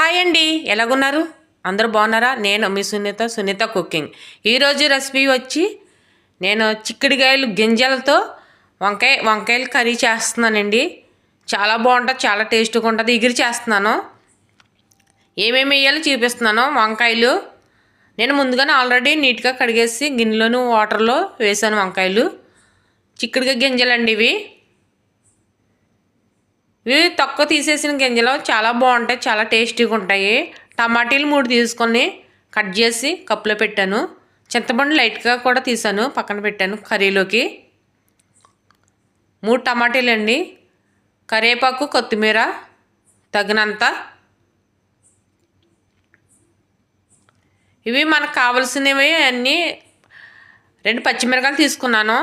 Hi అండి ఎలాగున్నారు? అందరూ బాగున్నారా? నేను మీ సునీత సునీత కుకింగ్. ఈరోజు రెసిపీ వచ్చి నేను చిక్కుడుకాయలు గింజలతో వంకాయ వంకాయలు కర్రీ చేస్తున్నానండి. చాలా బాగుంటుంది చాలా టేస్ట్గా ఉంటుంది. ఎగిరి చేస్తున్నాను. ఏమేమి వేయాలో చూపిస్తున్నాను. వంకాయలు. నేను ముందుగానే ఆల్రెడీ నీట్గా కడిగేసి గిన్నెలోను వాటర్లో వేసాను వంకాయలు. చిక్కుడుగా గింజలండి ఇవి. ఇవి తక్కువ తీసేసిన గింజలు చాలా బాగుంటాయి చాలా టేస్టీగా ఉంటాయి. టమాటీలు మూడు తీసుకొని కట్ చేసి కప్పులో పెట్టాను. చింతపండు లైట్గా కూడా తీసాను పక్కన పెట్టాను కర్రీలోకి. మూడు టమాటీలు అండి కరివేపాకు కొత్తిమీర తగినంత. ఇవి మనకు కావాల్సినవి అన్నీ రెండు పచ్చిమిరకాయలు తీసుకున్నాను.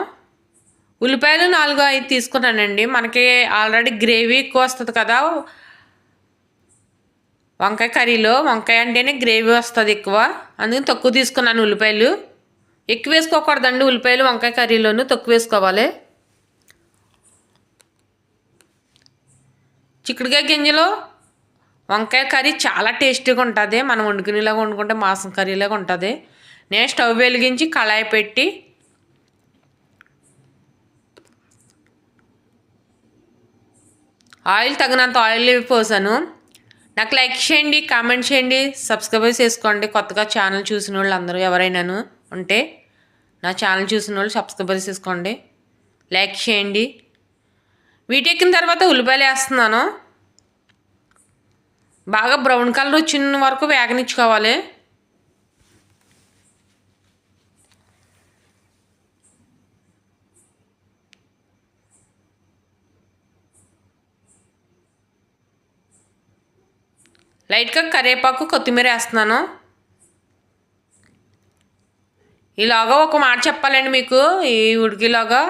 ఉల్లిపాయలు నాలుగు ఐదు తీసుకున్నానండి. మనకి ఆల్రెడీ గ్రేవీ ఎక్కువ వస్తుంది కదా. వంకాయ కర్రీలో వంకాయ అంటేనే గ్రేవీ వస్తుంది ఎక్కువ. అందుకని తక్కువ తీసుకున్నాను ఉల్లిపాయలు. ఎక్కువ వేసుకోకూడదండి ఉల్లిపాయలు వంకాయ కర్రీలోను తక్కువ వేసుకోవాలి. చిక్కుడుకాయ గింజలో వంకాయ కర్రీ చాలా టేస్టీగా ఉంటుంది. మనం వండుకునేలాగా వండుకుంటే మాంసం కర్రీలాగా ఉంటుంది. నేను స్టవ్ వెలిగించి కళాయి పెట్టి ఆయిల్ తగినంత ఆయిల్ పోసాను. నాకు లైక్ చేయండి కామెంట్ చేయండి సబ్స్క్రైబ్ చేసుకోండి. కొత్తగా ఛానల్ చూసిన వాళ్ళు అందరూ ఎవరైనాను ఉంటే నా ఛానల్ చూసిన వాళ్ళు సబ్స్క్రైబ్ చేసుకోండి. లైక్ చేయండి. వీటెక్కిన తర్వాత ఉల్లిపాయలు వేస్తున్నాను. బాగా బ్రౌన్ కలర్ వచ్చిన వరకు వేగనిచ్చుకోవాలి. లైట్గా కరివేపాకు కొత్తిమీర వేస్తున్నాను. ఇలాగా ఒక మాట చెప్పాలండి మీకు ఈ ఉడికిలాగా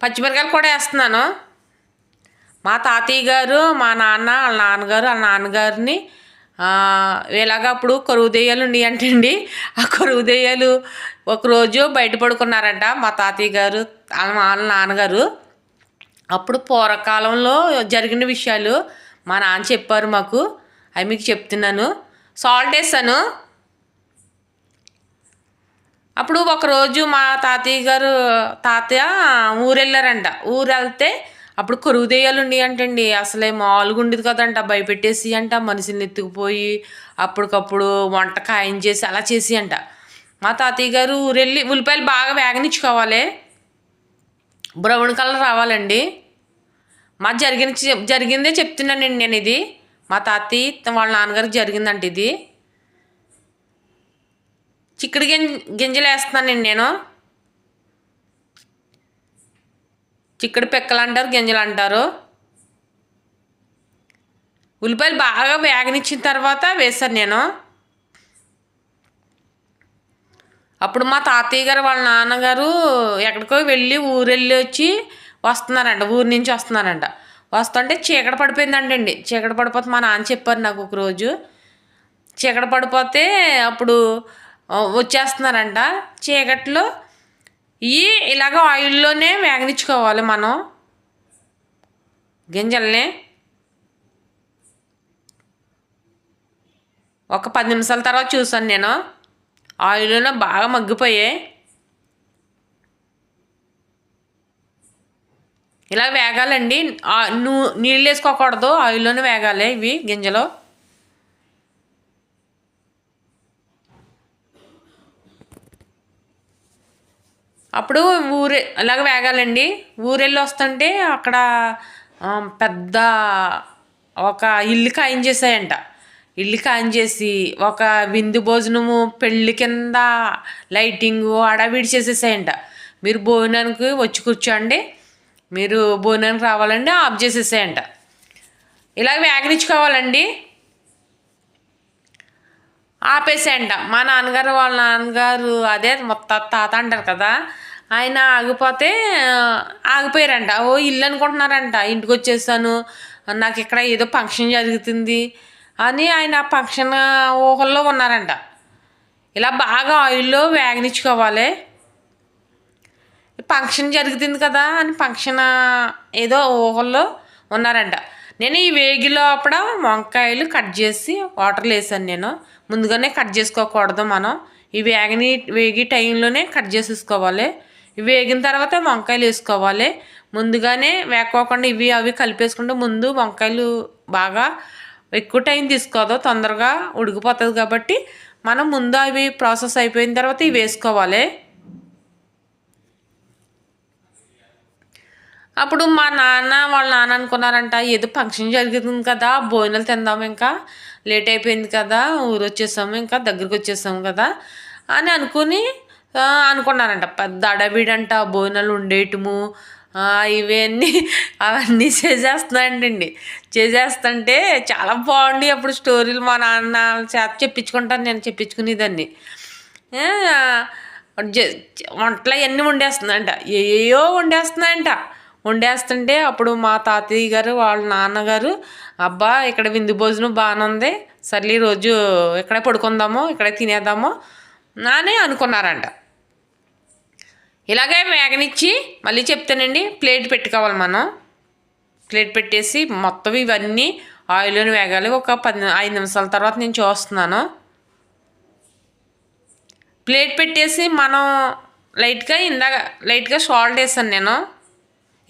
పచ్చిమిరకాయలు కూడా వేస్తున్నాను. మా తాతయ్య గారు మా నాన్న వాళ్ళ నాన్నగారు వాళ్ళ నాన్నగారిని ఇలాగా అప్పుడు కరువు దెయ్యాలు ఉండి అంటండి ఆ కరువు దెయ్యాలు ఒకరోజు బయట పడుకున్నారంట మా తాతయ్య గారు వాళ్ళ వాళ్ళ నాన్నగారు. అప్పుడు పూర్వకాలంలో జరిగిన విషయాలు మా నాన్న చెప్పారు మాకు. అవి మీకు చెప్తున్నాను. సాల్ట్ వేసాను అప్పుడు ఒకరోజు మా తాతయ్య గారు తాతయ్య ఊరు వెళ్ళారంట ఊరు వెళ్తే అప్పుడు కొరువు దెయ్యాలు ఉండి అంటండి అసలే మామూలుగా ఉండేది కదంట. భయపెట్టేసి అంట మనిషిని ఎత్తుకుపోయి అప్పటికప్పుడు వంట ఖాయం చేసి అలా చేసి అంట. మా తాతయ్య గారు ఊరెళ్ళి ఉల్లిపాయలు బాగా వేగనిచ్చుకోవాలి. బ్రౌన్ కలర్ రావాలండి. మా జరిగిన జరిగిందే చెప్తున్నానండి నేను ఇది మా తాతయ్య వాళ్ళ నాన్నగారికి జరిగిందంట ఇది. చిక్కుడు గింజ గింజలు వేస్తున్నానండి నేను. చిక్కుడు పిక్కలు అంటారు గింజలు అంటారు. ఉల్లిపాయలు బాగా వేగనిచ్చిన తర్వాత వేశాను నేను. అప్పుడు మా తాతయ్య గారు వాళ్ళ నాన్నగారు ఎక్కడికో వెళ్ళి ఊరెళ్ళి వచ్చి వస్తున్నారంట ఊరి నుంచి వస్తున్నారంట. వస్తుంటే చీకటి పడిపోయిందంటండి. చీకట పడిపోతే మా నాన్న చెప్పారు నాకు ఒకరోజు చీకట పడిపోతే అప్పుడు వచ్చేస్తున్నారంట. చీకట్లో ఈ ఇలాగ ఆయిల్లోనే వేగనిచ్చుకోవాలి మనం. గింజల్ని. ఒక పది నిమిషాల తర్వాత చూసాను నేను. ఆయిల్లోనే బాగా మగ్గిపోయాయి. ఇలా వేగాలండి. నూ నీళ్ళు వేసుకోకూడదు. ఆయిల్లోనే వేగాలి ఇవి గింజలు. అప్పుడు ఊరే ఇలాగ వేగాలండి. ఊరెళ్ళి వస్తుంటే అక్కడ పెద్ద ఒక ఇల్లు ఖాయం చేసాయంట ఇల్లు ఖాయం చేసి ఒక విందు భోజనము పెళ్ళి కింద లైటింగు అడవిడి చేసేసాయంట మీరు భోజనానికి వచ్చి కూర్చోండి. మీరు భోజనానికి రావాలండి ఆఫ్ చేసేసాయంట. ఇలాగ ఆపేసే ఆపేసేయంట. మా నాన్నగారు వాళ్ళ నాన్నగారు అదే మొత్తం తాత అంటారు కదా ఆయన ఆగిపోతే ఆగిపోయారంట. ఓ ఇల్లు అనుకుంటున్నారంట. ఇంటికి వచ్చేసాను. నాకు ఇక్కడ ఏదో ఫంక్షన్ జరుగుతుంది అని ఆయన ఫంక్షన్ ఊహల్లో ఉన్నారంట. ఇలా బాగా ఆయిల్లో వేగనిచ్చుకోవాలి ఫంక్షన్ జరుగుతుంది కదా అని ఫంక్షన్ ఏదో ఊహల్లో ఉన్నారంట. నేను ఈ వేగి లోపల వంకాయలు కట్ చేసి వాటర్లో వేసాను నేను. ముందుగానే కట్ చేసుకోకూడదు మనం. ఈ వేగని వేగి టైంలోనే కట్ చేసేసుకోవాలి. ఇవి వేగిన తర్వాత వంకాయలు వేసుకోవాలి. ముందుగానే వేకోకుండా ఇవి అవి కలిపేసుకుంటే ముందు వంకాయలు బాగా ఎక్కువ టైం తీసుకోదు తొందరగా ఉడికిపోతుంది కాబట్టి మనం ముందు అవి ప్రాసెస్ అయిపోయిన తర్వాత ఇవి వేసుకోవాలి. అప్పుడు మా నాన్న వాళ్ళ నాన్న అనుకున్నారంట ఏదో ఫంక్షన్ జరుగుతుంది కదా భోజనాలు తిందాం ఇంకా లేట్ అయిపోయింది కదా ఊరు వచ్చేసాము ఇంకా దగ్గరికి వచ్చేసాము కదా అని అనుకుని అనుకున్నారంట. పెద్ద అడవిడంట భోజనాలు ఉండేయటము ఇవన్నీ అవన్నీ చేసేస్తున్నాండి చేసేస్తుంటే చాలా బాగుండి అప్పుడు స్టోరీలు మా నాన్న చేత చెప్పించుకుంటాను నేను చెప్పించుకునేదాన్ని. వంటలు అవన్నీ వండేస్తుందంట ఏయో వండేస్తున్నాయంట వండేస్తుంటే అప్పుడు మా తాతయ్య గారు వాళ్ళ నాన్నగారు అబ్బా ఇక్కడ విందు భోజనం బాగానే ఉంది. సర్లే రోజు ఇక్కడే పడుకుందాము ఇక్కడే తినేద్దాము అని అనుకున్నారంట. ఇలాగే వేగనిచ్చి మళ్ళీ చెప్తానండి ప్లేట్ పెట్టుకోవాలి మనం. ప్లేట్ పెట్టేసి మొత్తం ఇవన్నీ ఆయిల్లోని వేగాలి. ఒక పది ఐదు నిమిషాల తర్వాత నేను చూస్తున్నాను. ప్లేట్ పెట్టేసి మనం లైట్గా ఇందాక లైట్గా సాల్ట్ వేసాను నేను.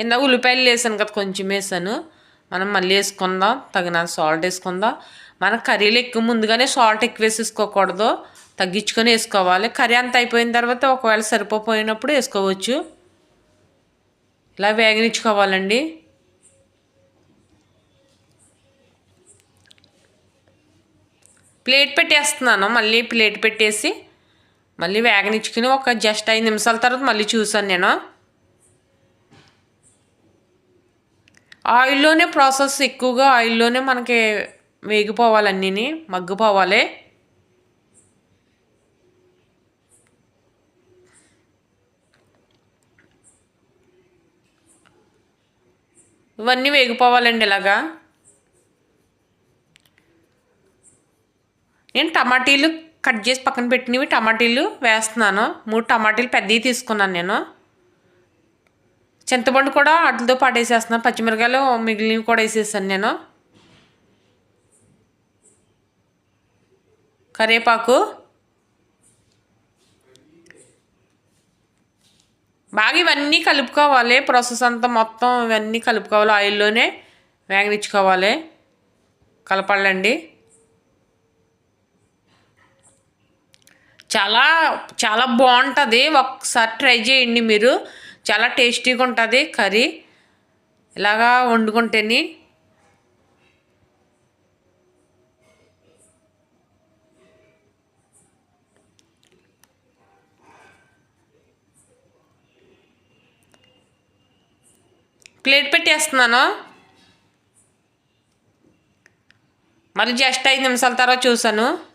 ఇందాక ఉల్లిపాయలు వేసాను కదా కొంచెం వేసాను. మనం మళ్ళీ వేసుకుందాం. తగిన సాల్ట్ వేసుకుందాం. మన కర్రీలు ఎక్కువ ముందుగానే సాల్ట్ ఎక్కువ వేసేసుకోకూడదు. తగ్గించుకొని వేసుకోవాలి. కర్రీ అంత అయిపోయిన తర్వాత ఒకవేళ సరిపోయినప్పుడు వేసుకోవచ్చు. ఇలా వేగనిచ్చుకోవాలండి. ప్లేట్ పెట్టేస్తున్నాను. మళ్ళీ ప్లేట్ పెట్టేసి మళ్ళీ వేగనిచ్చుకుని ఒక జస్ట్ ఐదు నిమిషాల తర్వాత మళ్ళీ చూసాను నేను. ఆయిల్లోనే ప్రాసెస్ ఎక్కువగా ఆయిల్లోనే మనకి వేగిపోవాలి అన్నీ మగ్గిపోవాలి. ఇవన్నీ వేగిపోవాలండి ఇలాగా. నేను టమాటీలు కట్ చేసి పక్కన పెట్టినవి టమాటీలు వేస్తున్నాను. మూడు టమాటీలు పెద్దవి తీసుకున్నాను నేను. చింతపండు కూడా వాటితో పాటు వేసేస్తున్నాను. పచ్చిమిరకాయలు మిగిలినవి కూడా వేసేసాను నేను. కరివేపాకు. బాగా ఇవన్నీ కలుపుకోవాలి. ప్రాసెస్ అంతా మొత్తం ఇవన్నీ కలుపుకోవాలి. ఆయిల్లోనే వేగనిచ్చుకోవాలి. కలపాలండి. చాలా చాలా బాగుంటుంది. ఒకసారి ట్రై చేయండి మీరు. చాలా టేస్టీగా ఉంటుంది కర్రీ. ఇలాగా వండుకుంటేని ప్లేట్ పెట్టేస్తున్నాను. మరి జస్ట్ ఐదు నిమిషాల తర్వాత చూసాను.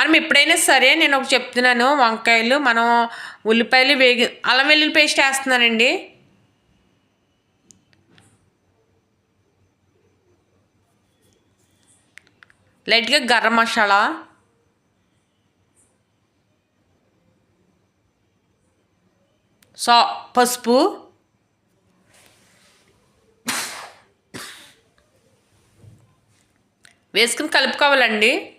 మనం ఎప్పుడైనా సరే నేను ఒక చెప్తున్నాను వంకాయలు మనం ఉల్లిపాయలు వేగి అల్లం వెల్లుల్లి పేస్ట్ వేస్తున్నానండి. లైట్గా గరం మసాలా. సా పసుపు. వేసుకుని కలుపుకోవాలండి.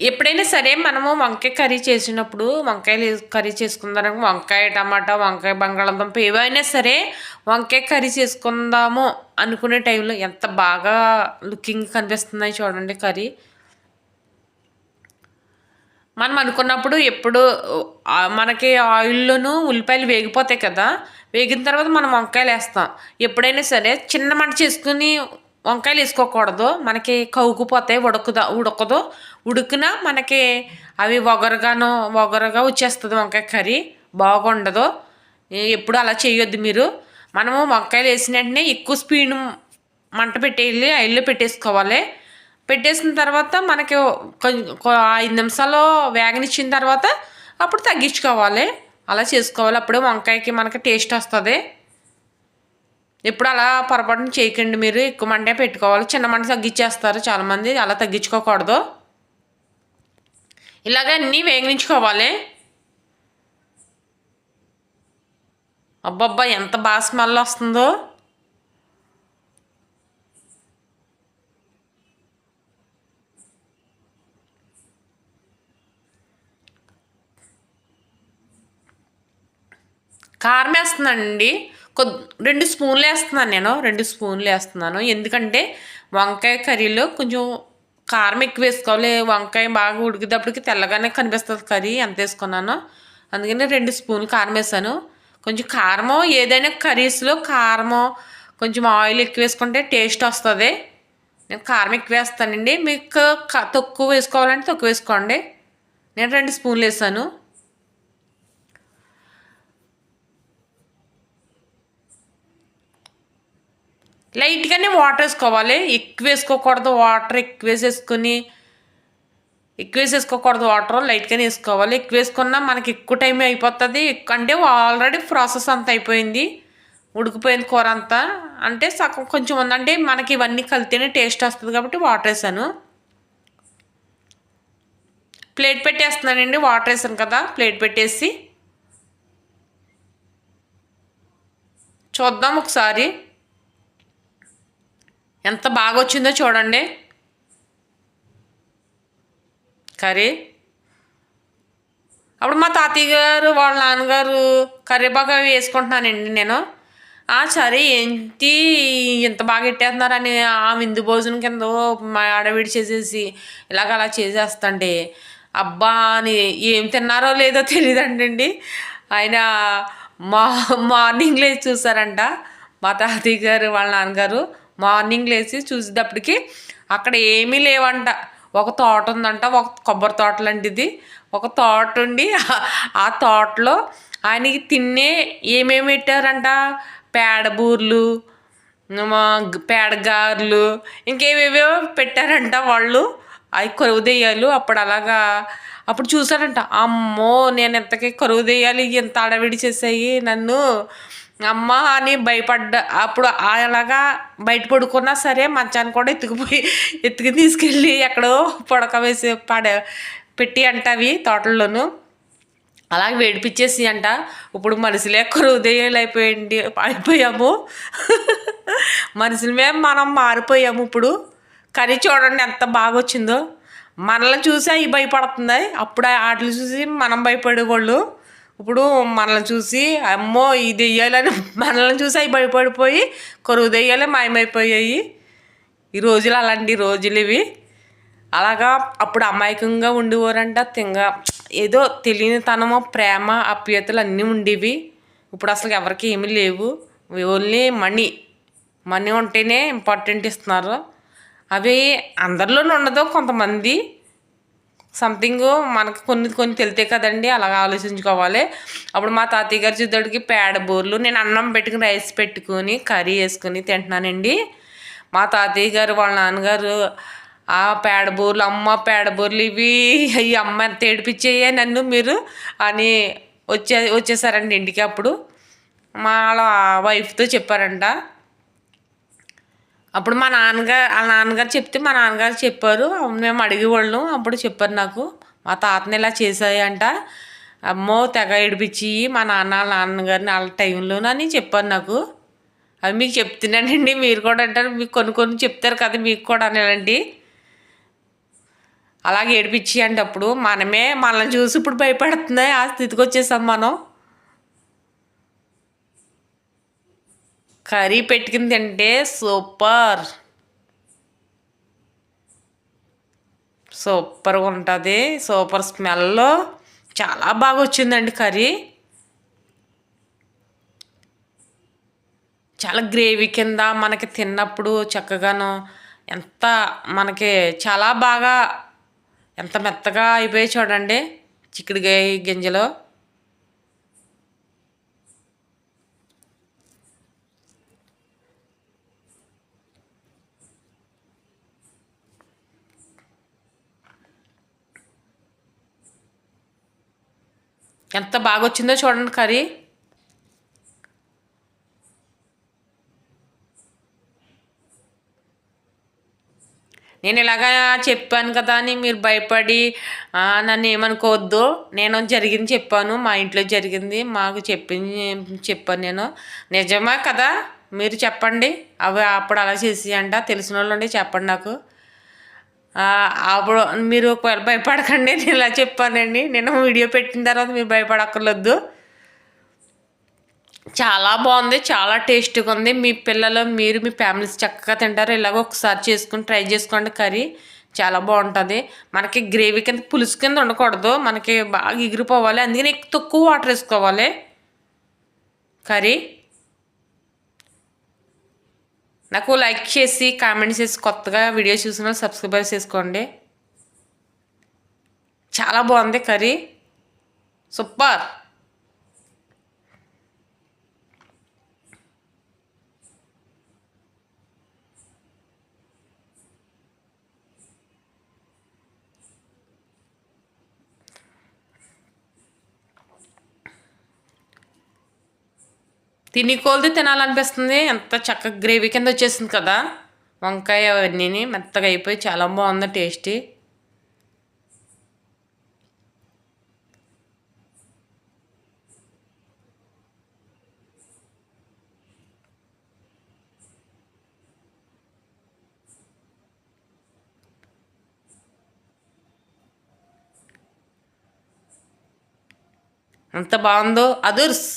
ఎప్పుడైనా సరే మనము వంకాయ కర్రీ చేసినప్పుడు వంకాయలు కర్రీ చేసుకుందాం వంకాయ టమాటా వంకాయ బంగాళాదుంప ఏవైనా సరే వంకాయ కర్రీ చేసుకుందాము అనుకునే టైంలో ఎంత బాగా లుకింగ్ కనిపిస్తున్నాయి చూడండి కర్రీ. మనం అనుకున్నప్పుడు ఎప్పుడు మనకి ఆయిల్లోనూ ఉల్లిపాయలు వేగిపోతాయి కదా వేగిన తర్వాత మనం వంకాయలు వేస్తాం. ఎప్పుడైనా సరే చిన్న మంట చేసుకుని వంకాయలు వేసుకోకూడదు. మనకి కౌకుపోతాయి ఉడకదు ఉడకదు. ఉడికిన మనకి అవి ఒగరుగాను ఒగరుగా వచ్చేస్తుంది వంకాయ కర్రీ. బాగుండదు. ఎప్పుడు అలా చేయొద్దు మీరు. మనము వంకాయలు వేసిన వెంటనే ఎక్కువ స్పీడ్ మంట పెట్టేయాలి ఆయిల్లో పెట్టేసుకోవాలి. పెట్టేసిన తర్వాత మనకి ఐదు నిమిషాలు వేగనిచ్చిన తర్వాత అప్పుడు తగ్గించుకోవాలి. అలా చేసుకోవాలి. అప్పుడే వంకాయకి మనకి టేస్ట్ వస్తుంది. ఎప్పుడు అలా పొరపాటున చేయకండి మీరు. ఎక్కువ మంటే పెట్టుకోవాలి. చిన్న మంట తగ్గించేస్తారు చాలామంది అలా తగ్గించుకోకూడదు. ఇలాగ అన్నీ వేగించుకోవాలి అబ్బబ్బా ఎంత బాగా స్మెల్ వస్తుందో. కారం వేస్తుందండి. కొద్ది రెండు స్పూన్లు వేస్తున్నాను నేను రెండు స్పూన్లు వేస్తున్నాను. ఎందుకంటే వంకాయ కర్రీలో కొంచెం కారం ఎక్కువ వేసుకోవాలి. వంకాయ బాగా ఉడికేటప్పటికి తెల్లగానే కనిపిస్తుంది కర్రీ ఎంత వేసుకున్నాను. అందుకని రెండు స్పూన్లు కారం వేసాను. కొంచెం కారము ఏదైనా కర్రీస్లో కారము కొంచెం ఆయిల్ ఎక్కువ వేసుకుంటే టేస్ట్ వస్తుంది. నేను కారం ఎక్కువ వేస్తానండి. మీకు తక్కువ వేసుకోవాలంటే తక్కువ వేసుకోండి. నేను రెండు స్పూన్లు వేసాను. లైట్గానే వాటర్ వేసుకోవాలి. ఎక్కువ వేసుకోకూడదు. వాటర్ ఎక్కువ వేసేసుకొని ఎక్కువ వేసేసుకోకూడదు వాటర్ లైట్గానే వేసుకోవాలి. ఎక్కువ వేసుకున్నా మనకి ఎక్కువ టైం అయిపోతుంది. అంటే ఆల్రెడీ ప్రాసెస్ అంతా అయిపోయింది. ఉడికిపోయింది కూర అంతా. అంటే సగం కొంచెం ఉందంటే మనకి ఇవన్నీ కలితేనే టేస్ట్ వస్తుంది కాబట్టి వాటర్ వేసాను. ప్లేట్ పెట్టేస్తున్నానండి. వాటర్ వేసాను కదా. ప్లేట్ పెట్టేసి చూద్దాం ఒకసారి. ఎంత బాగా వచ్చిందో చూడండి. కర్రీ. అప్పుడు మా తాతయ్య గారు వాళ్ళ నాన్నగారు కర్రీపాక వేసుకుంటున్నానండి నేను. సరే ఏంటి ఇంత బాగా పెట్టేస్తున్నారని ఆ విందు భోజనం కింద మా ఆడవిడి చేసేసి ఇలాగ అలా చేసేస్తండి అబ్బా అని ఏం తిన్నారో లేదో తెలియదండి ఆయన మా మార్నింగ్ లేచి చూసారంట మా తాతయ్య గారు వాళ్ళ నాన్నగారు. మార్నింగ్ లేచి చూసేటప్పటికి అక్కడ ఏమీ లేవంట. ఒక తోట ఉందంట ఒక కొబ్బరి తోట లాంటిది. ఒక తోట ఉండి ఆ తోటలో ఆయనకి తిన్నే ఏమేమి పెట్టారంట? పేడబూర్లు పేడగారులు ఇంకేవేవో పెట్టారంట వాళ్ళు. అవి కరువు దెయ్యాలు అప్పుడు అలాగా అప్పుడు చూసారంట అమ్మో నేను ఎంతకీ కరువు దెయ్యాలు ఎంత అడవిడి చేసాయి నన్ను. అమ్మ అని భయపడ్డ అప్పుడు అలాగా బయట పడుకున్నా సరే మంచాన్ని కూడా ఎత్తుకుపోయి ఎత్తుకు తీసుకెళ్ళి ఎక్కడో పొడక వేసి పడే పెట్టి అంట అవి తోటల్లోనూ. అలాగే వేడిపించేసి అంట ఇప్పుడు మనుషులే హృదయాలు అయిపోయింది అయిపోయాము. మనుషులమే మనం మారిపోయాము ఇప్పుడు. కానీ చూడండి ఎంత బాగా వచ్చిందో మనల్ని చూసి అవి భయపడుతుంది అప్పుడు వాటిని చూసి మనం భయపడేవాళ్ళు. ఇప్పుడు మనల్ని చూసి అమ్మో ఇది వేయాలని మనల్ని చూసి అవి భయపడిపోయి కొరువు దెయ్యాలే మాయమైపోయాయి. ఈ రోజులు అలాంటి రోజులు ఇవి. అలాగా అప్పుడు అమాయకంగా ఉండేవారంట తింగ. ఏదో తెలియని తనము ప్రేమ అప్యతలు అన్నీ ఉండేవి. ఇప్పుడు అసలు ఎవరికి ఏమీ లేవు. Only money. మనీ ఉంటేనే ఇంపార్టెంట్ ఇస్తున్నారు. అవి అందరిలోనూ ఉండదు కొంతమంది. సంథింగ్ మనకు కొన్ని కొన్ని తెలితే కదండి అలాగ ఆలోచించుకోవాలి. అప్పుడు మా తాతయ్య గారు చూద్దడికి పేడ బూర్లు నేను అన్నం పెట్టుకుని రైస్ పెట్టుకుని కర్రీ వేసుకుని తింటున్నానండి. మా తాతయ్య గారు వాళ్ళ నాన్నగారు ఆ పేడ బూర్లు అమ్మ పేడ బూర్లు ఇవి అయ్యి అమ్మ ఎంత ఏడిపించేయే నన్ను మీరు అని వచ్చే వచ్చేసారండి ఇంటికి అప్పుడు. మా వాళ్ళ వైఫ్తో చెప్పారంట. అప్పుడు మా నాన్నగారు ఆ నాన్నగారు చెప్తే మా నాన్నగారు చెప్పారు. మేము అడిగేవాళ్ళం. అప్పుడు చెప్పారు నాకు మా తాతని ఇలా చేసాయంట అమ్మో తెగ ఏడిపించి మా నాన్న వాళ్ళ నాన్నగారిని వాళ్ళ టైంలోనని చెప్పారు నాకు. అవి మీకు చెప్తున్నానండి మీరు కూడా అంటారు. మీకు కొన్ని కొన్ని చెప్తారు కదా మీకు కూడా అనేలాంటి. అలాగే ఏడిపించి అంటే అప్పుడు మనమే మనల్ని చూసి ఇప్పుడు భయపడుతున్నాయి. ఆ స్థితికి వచ్చేసాం మనం. కర్రీ పెట్టుకుని తింటే సూపర్. సూపర్గా ఉంటుంది. Super smell. చాలా బాగా వచ్చిందండి కర్రీ. చాలా గ్రేవీ కింద మనకి తిన్నప్పుడు చక్కగాను ఎంత మనకి చాలా బాగా ఎంత మెత్తగా అయిపోయి చూడండి చిక్కుడుగాయ గింజలు. ఎంత బాగా వచ్చిందో చూడండి కర్రీ. నేను ఇలాగా చెప్పాను కదా అని మీరు భయపడి నన్ను ఏమనుకోవద్దు. నేను జరిగింది చెప్పాను మా ఇంట్లో జరిగింది మాకు చెప్పి చెప్పాను నేను. నిజమా కదా? మీరు చెప్పండి. అవి అప్పుడు అలా చేసి అంట తెలిసిన వాళ్ళు చెప్పండి నాకు. అప్పుడు మీరు ఒకవేళ భయపడకండి నేను ఇలా చెప్పానండి. నేను వీడియో పెట్టిన తర్వాత మీరు భయపడక్కర్లేదు. చాలా బాగుంది చాలా టేస్టీగా ఉంది. మీ పిల్లలు మీరు మీ ఫ్యామిలీస్ చక్కగా తింటారు. ఇలాగ ఒకసారి చేసుకుని ట్రై చేసుకోండి కర్రీ. చాలా బాగుంటుంది. మనకి గ్రేవీ కింద పులుసు కింద ఉండకూడదు. మనకి బాగా ఎగిరిపోవాలి. అందుకని తక్కువ వాటర్ వేసుకోవాలి. కర్రీ. నాకు లైక్ చేసి కామెంట్ చేసి కొత్తగా వీడియో చూసిన సబ్స్క్రైబర్ చేసుకోండి. చాలా బాగుంది కర్రీ. సూపర్. తిని కొలిది తినాలనిపిస్తుంది. ఎంత చక్కగా గ్రేవీ కింద వచ్చేసింది కదా. వంకాయ అవన్నీ మెత్తగా అయిపోయి చాలా బాగుంది టేస్టీ. ఎంత బాగుందో అదుర్స్.